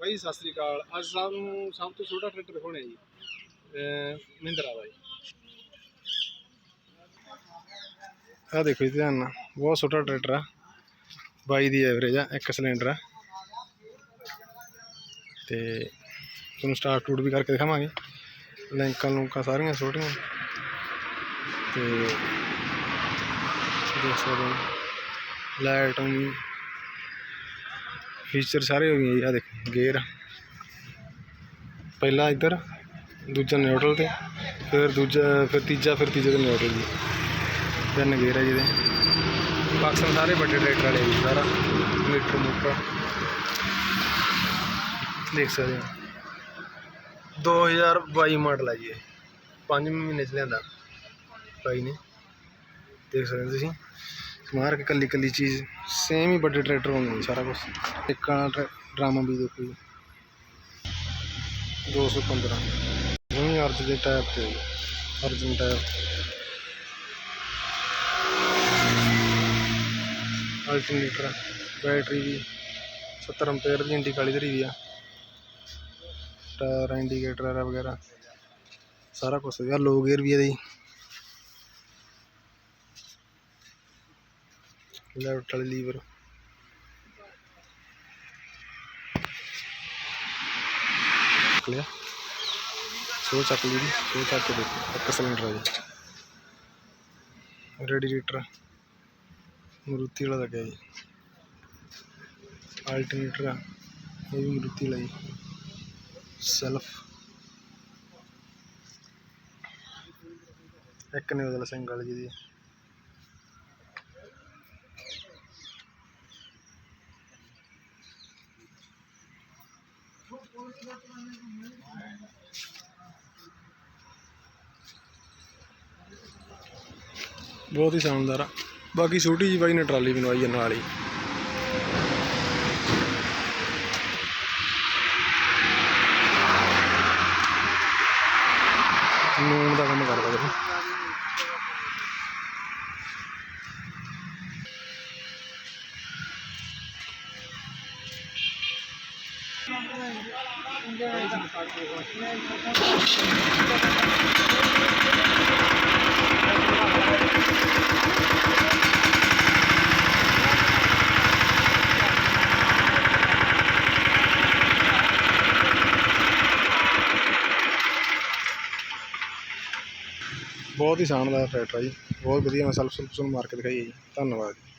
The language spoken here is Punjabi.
ਭਾਈ, ਸਤਿ ਸ੍ਰੀ ਅਕਾਲ। ਅੱਜ ਸਾਨੂੰ ਸਭ ਤੋਂ ਛੋਟਾ ਟਰੈਕਟਰ ਦਿਖਾਉਣਾ ਜੀ? ਮਹਿੰਦਰਾ ਦਾ ਜੀ। ਆ ਦੇਖੋ ਜੀ, ਧਿਆਨ ਨਾਲ। ਬਹੁਤ ਛੋਟਾ ਟਰੈਕਟਰ ਆ। 22 ਦੀ ਐਵਰੇਜ ਆ, ਇੱਕ ਸਿਲੰਡਰ ਆ। ਤੇ ਤੁਹਾਨੂੰ ਸਟਾਰਟ ਟੂਟ ਵੀ ਕਰਕੇ ਦਿਖਾਵਾਂਗੇ। ਲਿੰਕਾਂ ਲੁੰਕਾਂ ਸਾਰੀਆਂ ਛੋਟੀਆਂ। ਤੇ ਦੇਖ ਸਕਦੇ ਹੋ। ਲਾਈਟ ਫੀਚਰ ਸਾਰੇ ਹੋ ਗਏ ਜੀ ਆ ਦੇਖੋ ਗੇਅਰ ਪਹਿਲਾ ਇੱਧਰ, ਦੂਜਾ ਨਿਊਟਰਲ ਤੇ, ਫਿਰ ਦੂਜਾ, ਫਿਰ ਤੀਜਾ, ਫਿਰ ਤੀਜੇ ਤੇ ਨਿਊਟਰਲ ਜੀ। ਤਿੰਨ ਗੇਅਰ ਹੈ ਜਿਹਦੇ। ਪਾਕਿਸਤਾਨ ਸਾਰੇ ਵੱਡੇ ਟਰੈਕਟਰ ਵਾਲੇ ਜੀ, ਸਾਰਾ। ਮੀਟਰ ਮੂਟਰ। ਦੇਖ ਸਕਦੇ ਹੋ। 2022 ਮਾਡਲ ਹੈ ਜੀ ਇਹ। 5 ਮਹੀਨੇ ਚ ਲਿਆਂਦਾ। ਭਾਈ ਨੇ। ਦੇਖ ਸਕਦੇ ਤੁਸੀਂ। ਮਾਰ ਕੇ ਕੱਲੀ ਕੱਲੀ ਚੀਜ਼ ਸੇਮ ਹੀ ਵੱਡੇ ਟਰੈਕਟਰ ਹੋਣਗੇ ਜੀ ਸਾਰਾ ਕੁਝ ਇੱਕ ਡਰਾਮਾ ਵੀ ਦੇਖੋ ਜੀ। 215 ਦੋਵੇਂ ਅਰਜ ਦੇ ਟਾਇਰ ਤੇ ਅਰਜਨ ਟਾਇਰ ਅਲਟਰਨੇਟਰ ਬੈਟਰੀ ਵੀ 70 ਐਂਪੀਅਰ ਦੀ ਇੰਡੀਕਾਲੀ ਧਰੀ ਵੀ ਆ। ਟਾਇਰ ਇੰਡੀਕੇਟਰ ਵਗੈਰਾ। ਸਾਰਾ ਕੁਝ ਆ ਲੋ ਗੇਅਰ ਵੀ ਇਹਦੇ ਜੀ। ਲੈਫਟ ਵਾਲੀ ਲੀਵਰ। ਲਿਆ। ਸੋ ਚੱਕ ਲਈ ਸੋ ਚੱਕ ਕੇ ਦੇਖੋ, ਇੱਕ ਸਿਲੰਡਰ ਹੈ ਜੀ। ਰੇਡੀਏਟਰ ਮਰੂਤੀ ਵਾਲਾ ਲੱਗਿਆ ਜੀ। ਆਲਟਰਨੇਟਰ ਆ। ਇਹ ਵੀ ਮਰੂਤੀ ਵਾਲਾ ਜੀ। ਸੈਲਫ ਇੱਕ ਨੇ ਉਹਦਾ ਸਿੰਗਲ ਜੀ ਦੀ ਬਹੁਤ ਹੀ ਸ਼ਾਨਦਾਰ ਆ। ਬਾਕੀ ਛੋਟੀ ਜਿਹੀ ਬਾਈ ਨੇ ਟਰਾਲੀ ਬਣਵਾਈ ਹੈ ਨਾਲ ਹੀ। ਨੂਨ ਦਾ ਕੰਮ ਕਰਦਾ ਵੀਰੇ। ਬਹੁਤ ਹੀ ਸ਼ਾਨਦਾਰ ਟਰੈਕਟਰ ਆ ਜੀ। ਬਹੁਤ ਵਧੀਆ ਮੈਂ ਸੈਲਫ ਸੁਲਫ ਮਾਰ ਕੇ ਦਿਖਾਈ ਹੈ ਜੀ। ਧੰਨਵਾਦ ਜੀ।